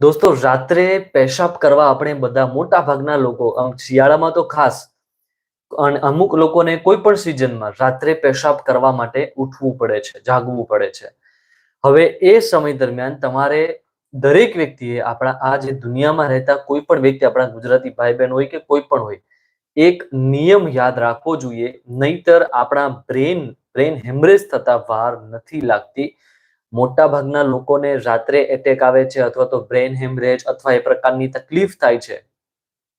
દોસ્તો, રાત્રે પેશાબ કરવા આપણે બધા મોટા ભાગના લોકો શિયાળામાં તો ખાસ અમુક લોકોને કોઈ પણ સિઝનમાં રાત્રે પેશાબ કરવા માટે ઉઠવું પડે છે, જાગવું પડે છે. હવે એ સમય દરમિયાન તમારે દરેક વ્યક્તિએ આપણા, આ જે દુનિયામાં રહેતા કોઈ પણ વ્યક્તિ, આપણા ગુજરાતી ભાઈ બહેન હોય કે કોઈ પણ હોય, એક નિયમ યાદ રાખવો જોઈએ, નહીતર આપણા બ્રેન બ્રેન હેમરેજ થતા વાર નથી લાગતી. મોટા ભાગના લોકોને રાત્રે એટેક આવે છે અથવા તો બ્રેન હેમરેજ અથવા એ પ્રકારની તકલીફ થાય છે.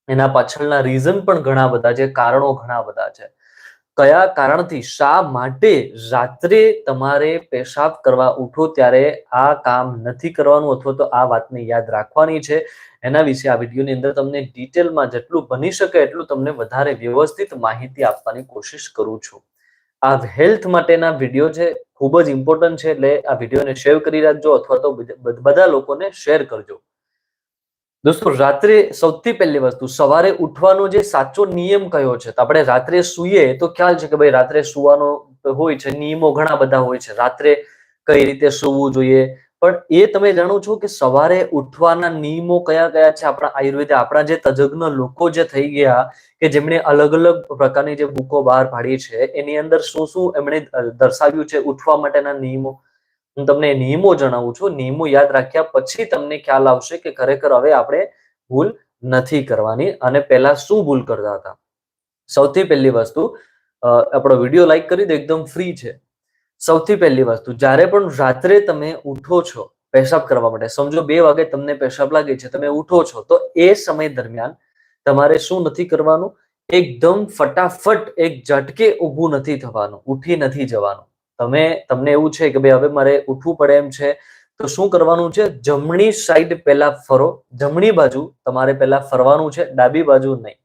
એના પાછળના રીઝન પણ ઘણા બધા છે, કારણો ઘણા બધા છે. કયા કારણથી? શા માટે રાત્રે તમારે પેશાબ કરવા ઉઠો ત્યારે આ કામ નથી કરવાનું અથવા તો આ વાતને યાદ રાખવાની છે? એના વિશે આ વિડીયોની અંદર તમને ડિટેલમાં જેટલું બની શકે એટલું તમને વધારે વ્યવસ્થિત માહિતી આપવાની કોશિશ કરું છું. આ હેલ્થ માટેના વીડિયો છે, ખૂબ જ ઇમ્પોર્ટન્ટ છે, એટલે આ વિડીયોને શેર કરી રાખજો અથવા તો બધા લોકોને શેર કરજો. દોસ્તો, રાત્રે સૌથી પહેલી વસ્તુ, સવારે ઉઠવાનો જે સાચો નિયમ કયો છે? તો આપણે રાત્રે સૂઈએ તો ખ્યાલ છે કે ભાઈ રાત્રે સુવાનો હોય છે, નિયમો ઘણા બધા હોય છે. રાત્રે કઈ રીતે સૂવું જોઈએ? પણ એ તમે જાણો છો કે સવારે ઉઠવાના નિયમો કયા કયા છે? આપણા આયુર્વેદ આપણા જે તજજ્ઞ લોકો જે થઈ ગયા કે જેમણે અલગ અલગ પ્રકારની જે બુકો બહાર પાડી છે, એની અંદર શું શું એમણે દર્શાવ્યું છે ઉઠવા માટેના નિયમો? હું તમને નિયમો જણાવું છું. નિયમો યાદ રાખ્યા પછી તમને ખ્યાલ આવશે કે ખરેખર હવે આપણે ભૂલ નથી કરવાની અને પહેલા શું ભૂલ કરતા હતા? સૌથી પહેલી વસ્તુ આપણો વીડિયો લાઈક કરી દો. એકદમ ફ્રી છે. સૌથી પહેલી વસ્તુ, જ્યારે પણ રાત્રે તમે ઉઠો છો પેશાબ કરવા માટે, સમજો બે વાગે તમને પેશાબ લાગે છે, તમે ઉઠો છો, તો એ સમય દરમિયાન તમારે શું નથી કરવાનું? એકદમ ફટાફટ એક ઝટકે ઊભું નથી થવાનું, ઉઠી નથી જવાનું. તમે, તમને એવું છે કે ભાઈ હવે મારે ઉઠવું પડે એમ છે, તો શું કરવાનું છે? જમણી સાઈડ પહેલા ફરો, જમણી બાજુ તમારે પહેલા ફરવાનું છે, ડાબી બાજુ નહીં.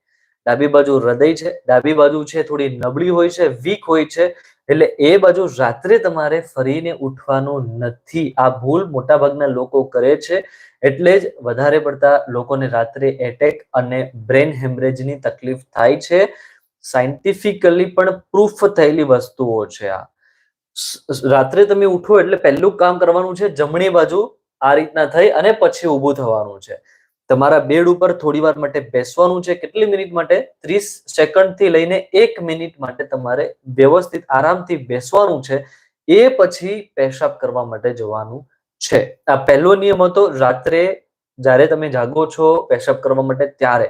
ડાબી બાજુ હૃદય છે, ડાબી બાજુ છે, થોડી નબળી હોય છે, વીક હોય છે એટલે એ બાજુ રાત્રે તમારે ફરીને ઉઠવાનું નથી. આ ભૂલ મોટાભાગના લોકો કરે છે. એટલે જ વધારે પડતા લોકોને રાત્રે એટેક અને બ્રેન હેમરેજની તકલીફ થાય છે. સાયન્ટિફિકલી પણ પ્રૂફ થયેલી વસ્તુઓ છે આ. રાત્રે તમે ઉઠો એટલે પહેલું કામ કરવાનું છે જમણી બાજુ આ રીતના થઈ અને પછી ઊભું થવાનું છે. તમારા બેડ ઉપર થોડી વાર માટે બેસવાનું છે કેટલી મિનિટ માટે? ત્રીસ સેકન્ડથી લઈને એક મિનિટ માટે તમારે વ્યવસ્થિત આરામથી બેસવાનું છે. એ પછી પેશાબ કરવા માટે જવાનું છે. આ પહેલો નિયમ હતો રાત્રે જ્યારે તમે જાગો છો પેશાબ કરવા માટે ત્યારે.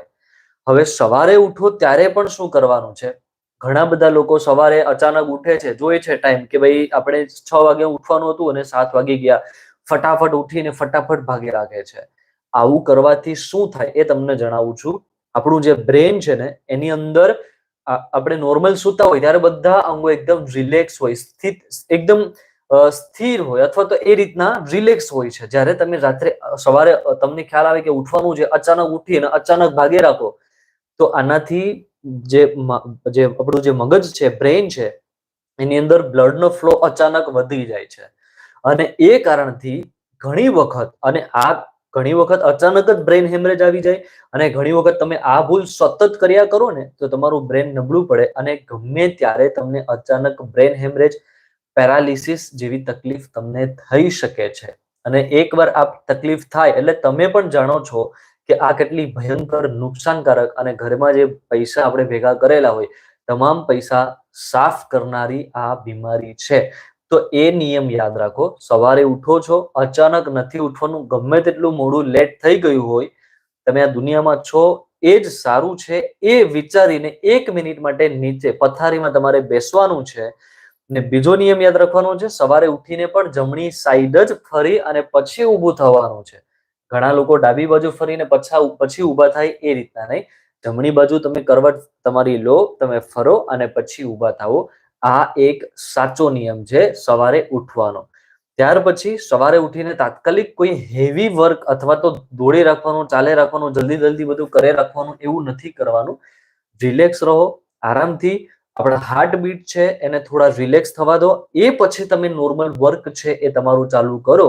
હવે સવારે ઉઠો ત્યારે પણ શું કરવાનું છે? ઘણા બધા લોકો સવારે અચાનક ઉઠે છે જોઈ છે ટાઈમ કે ભાઈ આપણે છ વાગે ઉઠવાનું હતું અને સાત વાગી ગયા. ફટાફટ ઉઠીને ફટાફટ ભાગી રાખે છે. આવું કરવાથી શું થાય એ તમને જણાવું છું. આપણું જે બ્રેન છે ને, એની અંદર આપણે નોર્મલ સૂતા હોય ત્યારે બધા અંગો એકદમ રિલેક્સ હોય, સ્થિત, એકદમ સ્થિર હોય અથવા તો એ રીતના રિલેક્સ હોય છે. જ્યારે તમે રાત્રે સવારે તમને ખ્યાલ આવે કે ઉઠવાનું છે અચાનક ઉઠી અને અચાનક ભાગે રાખો, તો આનાથી જે જે આપણું જે મગજ છે બ્રેઇન છે, એની અંદર બ્લડનો ફ્લો અચાનક વધી જાય છે. અને એ કારણથી ઘણી વખત, અને આ ઘણી વખત અચાનક જ બ્રેન હેમરેજ આવી જાય અને ઘણી વખત તમે આ ભૂલ સતત કર્યા કરો ને, તો તમારું બ્રેન નબળું પડે અને ગમે ત્યારે તમને અચાનક બ્રેન હેમરેજ પેરાલિસિસ જેવી તકલીફ તમને થઈ શકે છે. અને એકવાર આ તકલીફ થાય, એટલે તમે પણ જાણો છો કે આ કેટલી ભયંકર નુકસાનકારક અને ઘરમાં જે પૈસા આપણે ભેગા કરેલા હોય, તમામ પૈસા સાફ કરનારી આ બીમારી છે. તો એ નિયમ યાદ રાખો, સવારે ઉઠો છો, અચાનક નથી ઉઠવાનું, ગમે તેટલું મોડું લેટ થઈ ગયું હોય, તમે આ દુનિયામાં છો, એ જ સારું છે, એ વિચારીને એક મિનિટ માટે નીચે પથારીમાં તમારે બેસવાનું છે, ને બીજો નિયમ યાદ રાખવાનો છે, સવારે ઉઠીને પણ જમણી સાઈડ જ ફરી અને પછી ઊભું થવાનું છે. ઘણા લોકો ડાબી બાજુ ફરીને પછા પછી ઊભા થાય એ રીતના નહીં. જમણી બાજુ તમે કરવટ તમારી લો, તમે ફરો અને પછી ઊભા થાઓ. આ એક સાચો નિયમ છે સવારે ઉઠવાનો. ત્યાર પછી સવારે ઉઠીને તાત્કાલિક કોઈ હેવી વર્ક અથવા તો દોડી રાખવાનું, ચાલે રાખવાનું, જલ્દી જલ્દી બધું કરે રાખવાનું એવું નથી કરવાનું. રિલેક્સ રહો, આરામથી આપણા હાર્ટ બીટ છે એને થોડા રિલેક્સ થવા દો. એ પછી તમે નોર્મલ વર્ક છે એ તમારું ચાલુ કરો.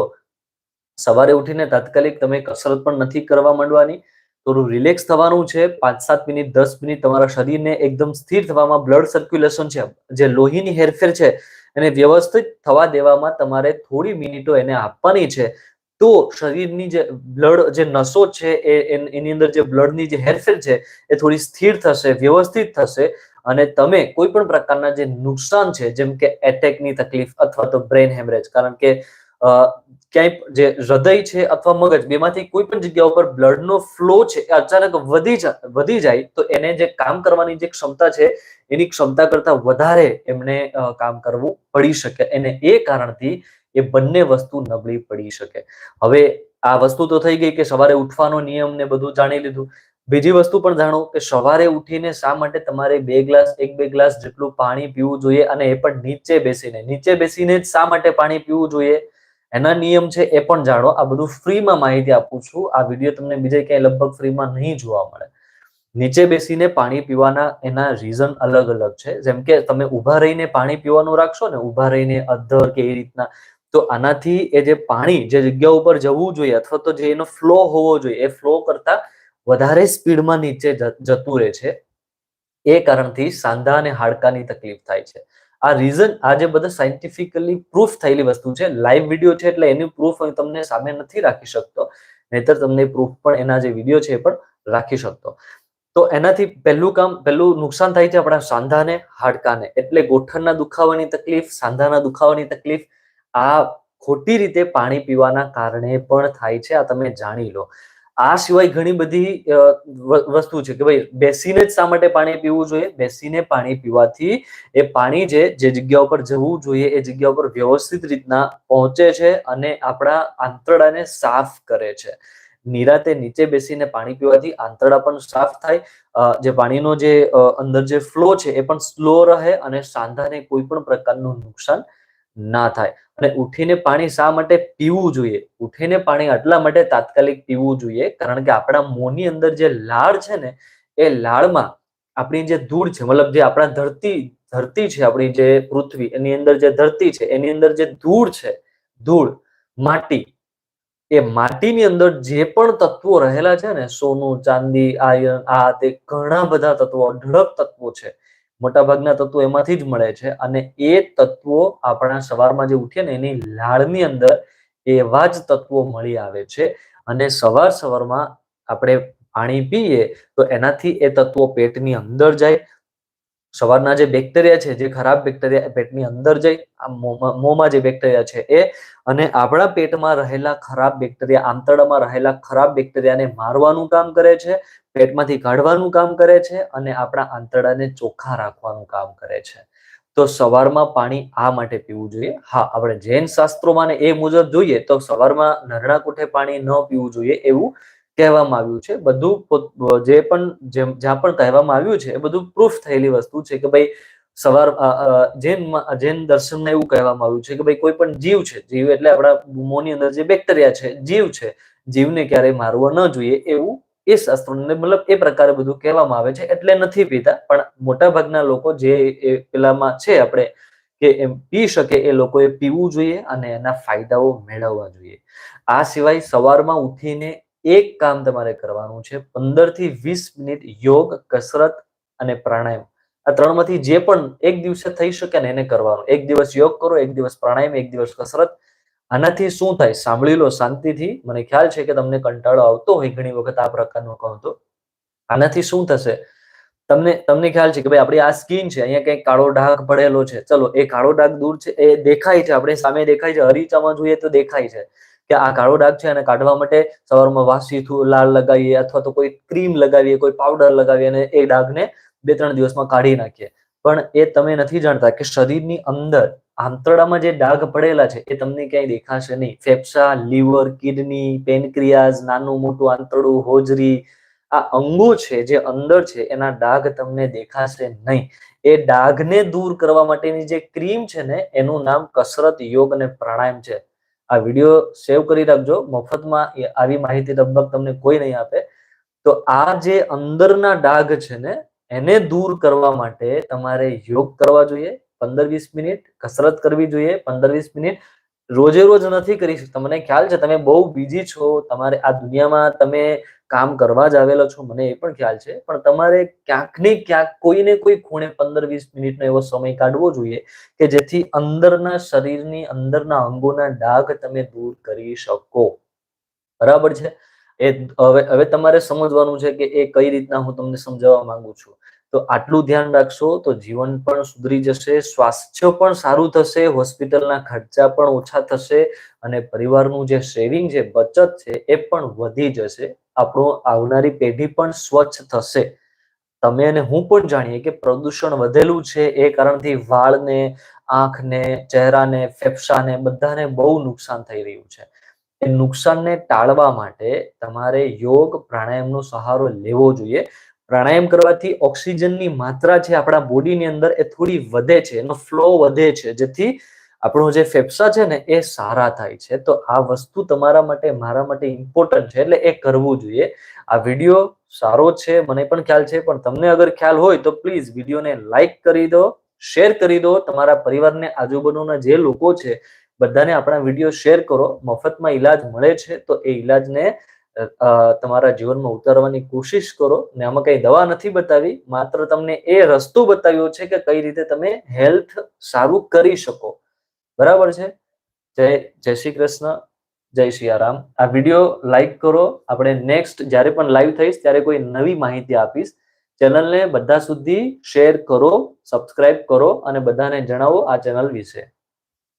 સવારે ઉઠીને તાત્કાલિક તમે કસરત પણ નથી કરવા માંડવાની. થોડું રિલેક્સ થવાનું છે. પાંચ સાત મિનિટ, દસ મિનિટ તમારા શરીરને એકદમ સ્થિર થવામાં બ્લડ સર્ક્યુલેશન છે. જે લોહીની હેરફેર છે એને વ્યવસ્થિત થવા દેવામાં તમારે થોડી મિનિટો એને આપવાની છે. તો શરીરની જે બ્લડ જે નસો છે એ એની અંદર જે બ્લડની જે હેરફેર છે એ થોડી સ્થિર થશે, વ્યવસ્થિત થશે અને તમે કોઈ પણ પ્રકારના જે નુકસાન છે, જેમ કે એટેકની તકલીફ અથવા તો બ્રેન હેમરેજ કારણ કે ક્યાંય જે હૃદય છે અથવા મગજ, બેમાંથી કોઈ પણ જગ્યા ઉપર બ્લડનો ફ્લો છે, એ અચાનક વધી વધી જાય, તો એને જે કામ કરવાની જે ક્ષમતા છે, એની ક્ષમતા કરતા વધારે એમને કામ કરવું પડી શકે. અને એ કારણથી એ બંને વસ્તુ નબળી પડી શકે. હવે આ વસ્તુ તો થઈ ગઈ કે સવારે ઉઠવાનો નિયમ ને બધું જાણી લીધું. બીજી વસ્તુ પણ જાણો કે સવારે ઉઠીને શા માટે તમારે બે ગ્લાસ, એક બે ગ્લાસ જેટલું પાણી પીવું જોઈએ અને એ પણ નીચે બેસીને. નીચે બેસીને જ શા માટે પાણી પીવું જોઈએ? એના નિયમ છે એ પણ જાણો. આ બધું ફ્રીમાં માહિતી આપું છું. આ વીડિયો તમને બીજે ક્યાંય લગભગ ફ્રીમાં નહીં જોવા મળે. નીચે બેસીને પાણી પીવાના એના રીઝન અલગ અલગ છે. જેમ કે તમે ઊભા રહીને પાણી પીવાનું રાખશો ને, ઊભા રહીને અધર કે એ રીતના, તો આનાથી એ જે પાણી જે જગ્યા ઉપર જવું જોઈએ અથવા તો જે એનો ફ્લો હોવો જોઈએ, એ ફ્લો કરતા વધારે સ્પીડમાં નીચે જતું રહે છે. એ કારણથી સાંધા અને હાડકાની તકલીફ થાય છે. આ રીઝન આ જે બધા સાયન્ટિફિકલી પ્રૂફ થયેલી વસ્તુ છે. લાઈવ વીડિયો છે એટલે એની પ્રૂફ હું તમને સામે નથી રાખી શકતો. નહીતર તમને પ્રૂફ પણ એના જે વીડિયો છે એ પણ રાખી શકતો. તો એનાથી પહેલું કામ, પહેલું નુકસાન થાય છે આપણા સાંધાને, હાડકાને. એટલે ગોઠણના દુખાવાની તકલીફ, સાંધાના દુખાવાની તકલીફ, આ ખોટી રીતે પાણી પીવાના કારણે પણ થાય છે. આ તમે જાણી લો. આ સિવાય ઘણી બધી વસ્તુ છે કે ભાઈ બેસીને જ શા માટે પાણી પીવું જોઈએ? બેસીને પાણી પીવાથી એ પાણી જે જે જગ્યા ઉપર જવું જોઈએ, એ જગ્યા ઉપર વ્યવસ્થિત રીતના પહોંચે છે અને આપણા આંતરડાને સાફ કરે છે. નિરાતે નીચે બેસીને પાણી પીવાથી આંતરડા પણ સાફ થાય. જે પાણીનો જે અંદર જે ફ્લો છે એ પણ સ્લો રહે અને સાંધાને કોઈ પણ પ્રકારનું નુકસાન ના થાય. અને ઉઠીને પાણી શા માટે પીવું જોઈએ? ઉઠીને પાણી આટલા માટે તાત્કાલિક પીવું જોઈએ, કારણ કે આપણા મોંની અંદર જે લાળ છે ને, એ લાળમાં આપણી જે ધૂળ છે, મતલબ જે આપણા ધરતી ધરતી છે આપણી જે પૃથ્વી, એની અંદર જે ધરતી છે, એની અંદર જે ધૂળ છે, ધૂળ, માટી, એ માટીની અંદર જે પણ તત્વો રહેલા છે ને, સોનું, ચાંદી આયર્ન આ તે ઘણા બધા તત્વો, અઢળક તત્વો છે. મોટાભાગના તત્વો એમાંથી જ મળે છે અને એ તત્વો આપણા સવારમાં જે ઉઠીએ ને એની લાળની અંદર એવા જ તત્વો મળી આવે છે. અને સવાર સવારમાં આપણે પાણી પીએ તો એનાથી એ તત્વો પેટની અંદર જાય. સવારના જે બેક્ટેરિયા છે, જે ખરાબ બેક્ટેરિયા પેટની અંદર જાય મોંમાં જે બેક્ટેરિયા છે એ. અને આપણા પેટમાં રહેલા ખરાબ બેક્ટેરિયા, આંતરડામાં રહેલા ખરાબ બેક્ટેરિયાને મારવાનું કામ કરે છે. પેટમાંથી કાઢવાનું કામ કરે છે અને આપણા આંતરડાને ચોખ્ખા રાખવાનું કામ કરે છે. તો સવારમાં પાણી આ માટે પીવું જોઈએ. હા, આપણે જૈન શાસ્ત્રોમાં એ મુજબ જોઈએ તો સવારમાં નરણા કોઠે પાણી ન પીવું જોઈએ એવું કહેવામાં આવ્યું છે. બધું જે પણ જ્યાં પણ કહેવામાં આવ્યું છે એ બધું પ્રૂફ થયેલી વસ્તુ છે કે ભાઈ સવાર જૈન જૈન દર્શનમાં એવું કહેવામાં આવ્યું છે કે ભાઈ કોઈ પણ જીવ છે, જીવ એટલે આપણા મોની અંદર જે બેક્ટેરિયા છે, જીવ છે, જીવને ક્યારેય મારવો ન જોઈએ એવું એ શાસ્ત્રોને મતલબ એ પ્રકારે બધું કહેવામાં આવે છે. એટલે નથી પીતા, પણ મોટા ભાગના લોકો જે પેલામાં છે આપણે, કે એમ પી શકે એ લોકોએ પીવું જોઈએ અને એના ફાયદાઓ મેળવવા જોઈએ. આ સિવાય સવારમાં ઉઠીને એક કામ તમારે કરવાનું છે પંદરથી વીસ મિનિટ યોગ, કસરત અને પ્રાણાયામ. આ ત્રણમાંથી જે પણ એક દિવસે થઈ શકે ને એને કરવાનું. એક દિવસ યોગ કરો, એક દિવસ પ્રાણાયામ, એક દિવસ કસરત. આનાથી શું થાય? સાંભળી લો શાંતિથી. મને ખ્યાલ છે કે તમને કંટાળો આવતો હોય ઘણી વખત આ પ્રકારનો કહો તો. આનાથી શું થશે? તમને તમને ખ્યાલ છે કે ભાઈ આપણી આ સ્કીન છે, અહીંયા કંઈક કાળો ડાઘ પડેલો છે. ચલો, એ કાળો ડાઘ દૂર છે, એ દેખાય છે, આપણે સામે દેખાય છે હરીચામાં જોઈએ તો દેખાય છે. કે આ કાળો ડાઘ છે અને કાઢવા માટે સવારમાં વાસી લાલ લગાવીએ અથવા તો કોઈ ક્રીમ લગાવીએ, કોઈ પાવડર લગાવીએ અને એ ડાઘને બે ત્રણ દિવસમાં કાઢી નાખીએ. પણ એ તમે નથી જાણતા કે શરીરની અંદર આંતરડામાં જે ડાઘ પડેલા છે, એ તમને ક્યાંય દેખાશે નહીં. ફેફસા, લીવર, કિડની, પેનક્રિયાઝ, નાનું મોટું આંતરડું, હોજરી, આ અંગો છે જે અંદર છે, એના ડાઘ તમને દેખાશે નહીં. એ ડાઘને દૂર કરવા માટેની જે ક્રીમ છે ને, એનું નામ કસરત યોગ અને પ્રાણાયામ છે. આ વીડિયો સેવ કરી રાખજો. મફતમાં આવી માહિતી લગભગ તમને કોઈ નહીં આપે. તો આ જે અંદરના ડાઘ છે ને, એને દૂર કરવા માટે તમારે યોગ કરવા જોઈએ. પંદર વીસ મિનિટ, કસરત કરવી જોઈએ પંદર વીસ મિનિટ. રોજે રોજ નથી કરી તમને ખ્યાલ છે, તમે બહુ બીજી છો. તમારે આ દુનિયામાં તમે કામ કરવા જ આવેલા છો. મને એ પણ ખ્યાલ છે. પણ તમારે ક્યાંક ને ક્યાંક કોઈને કોઈ ખૂણે પંદર વીસ મિનિટનો એવો સમય કાઢવો જોઈએ કે જેથી અંદરના શરીરની અંદરના અંગોના ડાઘ તમે દૂર કરી શકો. બરાબર છે? એ હવે હવે તમારે સમજવાનું છે કે એ કઈ રીતના હું તમને સમજાવવા માંગુ છું. તો આટલું ધ્યાન રાખશો તો જીવન પણ સુધરી જશે, સ્વાસ્થ્ય પણ સારું થશે, હોસ્પિટલના ખર્ચા પણ ઓછા થશે અને પરિવારનું જે સેવિંગ છે, બચત છે, એ પણ વધી જશે. આપણું આવનારી પેઢી પણ સ્વચ્છ થશે. તમે અને હું પણ જાણીએ કે પ્રદૂષણ વધેલું છે, એ કારણથી વાળને, આંખને, ચહેરાને, ફેફસાને બધાને બહુ નુકસાન થઈ રહ્યું છે. એ નુકસાનને ટાળવા માટે તમારે યોગ, પ્રાણાયામનો સહારો લેવો જોઈએ. પ્રાણાયામ કરવાથી ઓક્સિજનની માત્રા છે આપણા બોડીની અંદર એ થોડી વધે છે, એનો ફ્લો વધે છે. જેથી આપણો જે ફેફસા છે ને એ સારા થાય છે. તો આ વસ્તુ તમારા માટે, મારા માટે ઇમ્પોર્ટન્ટ છે એટલે એ કરવું જોઈએ. આ વીડિયો સારો છે, મને પણ ખ્યાલ છે, પણ તમને અગર ખ્યાલ હોય તો પ્લીઝ વિડીયોને લાઈક કરી દો શેર કરી દો. તમારા પરિવારને, આજુબાજુના જે લોકો છે, બધાને આપણા વીડિયો શેર કરો. મફતમાં ઈલાજ મળે છે, તો એ ઈલાજને તમારા જીવનમાં ઉતારવાની કોશિશ કરો ને આમાં કઈ દવા નથી બતાવી, માત્ર તમને એ રસ્તો બતાવ્યો છે કે કઈ રીતે તમે હેલ્થ સારું કરી શકો. બરાબર છે? જય જય શ્રી કૃષ્ણ, જય સિયારામ આ વીડિયો લાઈક કરો. આપણે નેક્સ્ટ જ્યારે પણ લાઈવ થઈશ ત્યારે કોઈ નવી માહિતી આપીશ. ચેનલને બધા સુધી શેર કરો, સબસ્ક્રાઇબ કરો અને બધાને જણાવો આ ચેનલ વિશે.